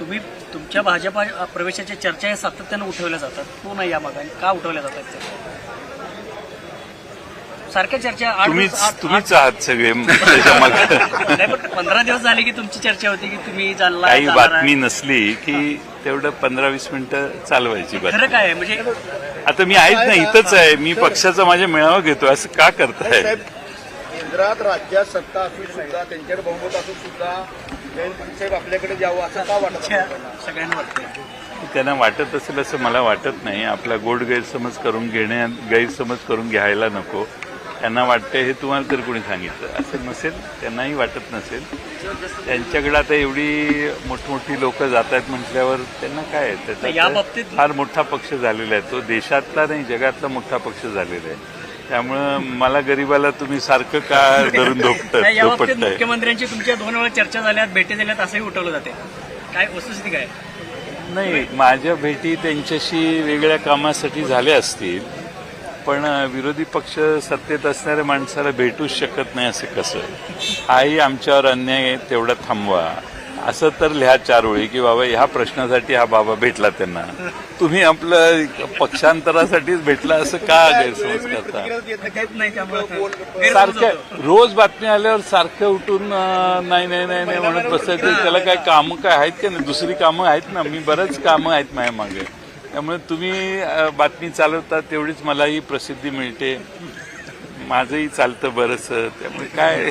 तुम्ही तुमच्या भाजपा प्रवेशाच्या चर्चा या सातत्यानं उठवल्या जातात. तो नाही या मागाने का उठवल्या जातात? सारख्या चर्चा आठ तुम्हीच आहात सगळे नाही, पंधरा दिवस झाले की तुमची चर्चा होती की तुम्ही चालला काही. बातमी नसली की तेवढं पंधरा वीस मिनिटं चालवायची खरं काय आहे? म्हणजे आता मी आहेच ना इथंच आहे. मी पक्षाचा माझ्या मेळावा घेतो असं का करताय? साहेब केंद्रात राज्यात सत्ता असून सुद्धा त्यांच्याकडे बहुमत असून सुद्धा साहेब आपल्याकडे जावं असं का वाटतं इच्छा सगळ्यांना वाटते त्यांना वाटत असेल असं मला वाटत नाही. आपला गोड गैरसमज करून घेण्या गैरसमज करून घ्यायला नको. त्यांना वाटते हे तुम्हाला तर कोणी सांगितलं. असं नसेल त्यांनाही वाटत नसेल. त्यांच्याकडे आता एवढी मोठमोठी लोक जात आहेत म्हटल्यावर त्यांना काय आहे? या त्याचा बाबतीत- फार मोठा पक्ष झालेला आहे. तो देशातला नाही जगातला मोठा पक्ष झालेला आहे. त्यामुळं मला गरीबाला तुम्ही सारखं का धरून नाही, या बाबतीत धोपटताय मुख्यमंत्र्यांची तुमच्या दोन वेळा चर्चा झाल्यात भेटी झाल्यात असंही उठवलं जाते. काय वस्तुस्थिती काय? नाही माझ्या भेटी त्यांच्याशी वेगळ्या कामासाठी झाल्या असतील पण विरोधी पक्ष सत्तेत असणाऱ्या माणसाला भेटूच शकत नाही असं कसं? हाही आमच्यावर अन्याय आहे तेवढा थांबवा. असं तर लिहा चार ओळी की बाबा ह्या प्रश्नासाठी हा बाबा भेटला त्यांना. तुम्ही आपलं पक्षांतरासाठीच भेटला असं का गैरसमज करता? सारखं रोज बातमी आल्यावर सारखं उठून नाही नाही नाही नाही म्हणत बसायचं त्याला काय कामं काय आहेत का नाही? दुसरी कामं आहेत ना? मी बरंच कामं आहेत माझ्या मागे. त्यामुळे तुम्ही बातमी चालवता तेवढीच मलाही प्रसिद्धी मिळते. माझंही चालतं बरंच त्यामुळे काय?